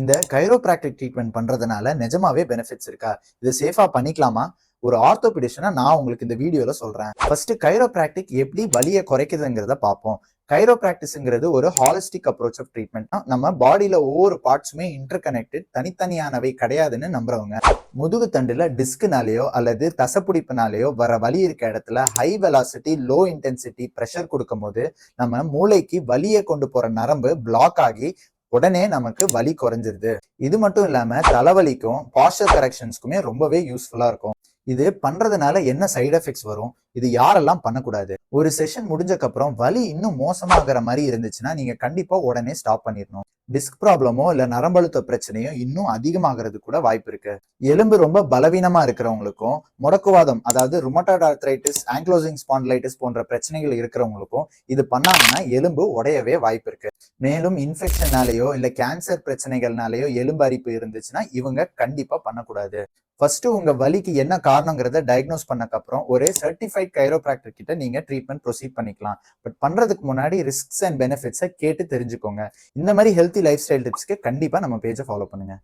இந்த chiropractic treatment பண்ணுறதுனால நிஜமாவே பெனிஃபிட்ஸ் இருக்கா? இது சேஃபாக பண்ணிக்கலாமா? ஒரு ஆர்த்தோபிடிஷனை நான் உங்களுக்கு இந்த வீடியோல சொல்றேன். ஃபர்ஸ்ட் கைரோப்ராக்டிக் எப்படி வலியை குறைக்குதுங்கிறத பார்ப்போம். கைரோபிராக்டிஸ்ங்கிறது ஒரு ஹாலிஸ்டிக் அப்ரோச் ஆஃப் ட்ரீட்மெண்ட் நம்ம பாடியில ஒவ்வொரு பார்ட்ஸுமே இன்டர் கனெக்டட் தனித்தனியானவை கிடையாதுன்னு நம்புறவங்க. முதுகு தண்டுல டிஸ்க்னாலேயோ அல்லது தசப்பிடிப்புனாலேயோ வர வலி இருக்க இடத்துல high velocity low intensity pressure கொடுக்கும்போது நம்ம மூளைக்கு வலியை கொண்டு போற நரம்பு பிளாக் ஆகி உடனே நமக்கு வலி குறைஞ்சிருது. இது மட்டும் இல்லாமல் தலைவலிக்கும் பாஸ்டர் கரெக்ஷன்ஸ்க்குமே ரொம்பவே யூஸ்ஃபுல்லா இருக்கும். இது பண்றதுனால என்ன சைடு எஃபெக்ட்ஸ் வரும்? இது யாரெல்லாம் பண்ணக்கூடாது? ஒரு செஷன் முடிஞ்சக்கப்புறம் வலி இன்னும் மோசமாகிற மாதிரி இருந்துச்சுன்னா நீங்க கண்டிப்பா உடனே ஸ்டாப் பண்ணிடணும். டிஸ்க் ப்ராப்ளமோ இல்ல நரம்பழுத்த பிரச்சனையோ இன்னும் அதிகமாகிறது கூட வாய்ப்பு இருக்கு. எலும்பு ரொம்ப பலவீனமா இருக்கிறவங்களுக்கும் முடக்குவாதம் அதாவது ருமட்டாய்டு ஆர்த்ரைட்டிஸ் ஆங்க்லோசிங் ஸ்பாண்ட்லைட்டிஸ் போன்ற பிரச்சனைகள் இருக்கிறவங்களுக்கும் இது பண்ணாங்கன்னா எலும்பு உடையவே வாய்ப்பு இருக்கு. மேலும் இன்ஃபெக்ஷனாலேயோ இல்ல கேன்சர் பிரச்சனைகள்னாலேயோ எலும்பு அரிப்பு இருந்துச்சுன்னா இவங்க கண்டிப்பா பண்ணக்கூடாது. ஃபர்ஸ்ட் உங்க வலிக்கு என்ன காரணங்கிறத டயக்னோஸ் பண்ணக்கப்புறம் ஒரு சர்டிஃபைட் கைரோபிராக்டர் கிட்ட நீங்க ட்ரீட்மெண்ட் ப்ரொசீட் பண்ணிக்கலாம். பட் பண்றதுக்கு முன்னாடி ரிஸ்க்ஸ் அண்ட் பெனிஃபிட்ஸை கேட்டு தெரிஞ்சுக்கோங்க. இந்த மாதிரி ஹெல்த்தி லைஃப் ஸ்டைல் டிப்ஸ்க்கு கண்டிப்பா நம்ம பேஜை ஃபாலோ பண்ணுங்க.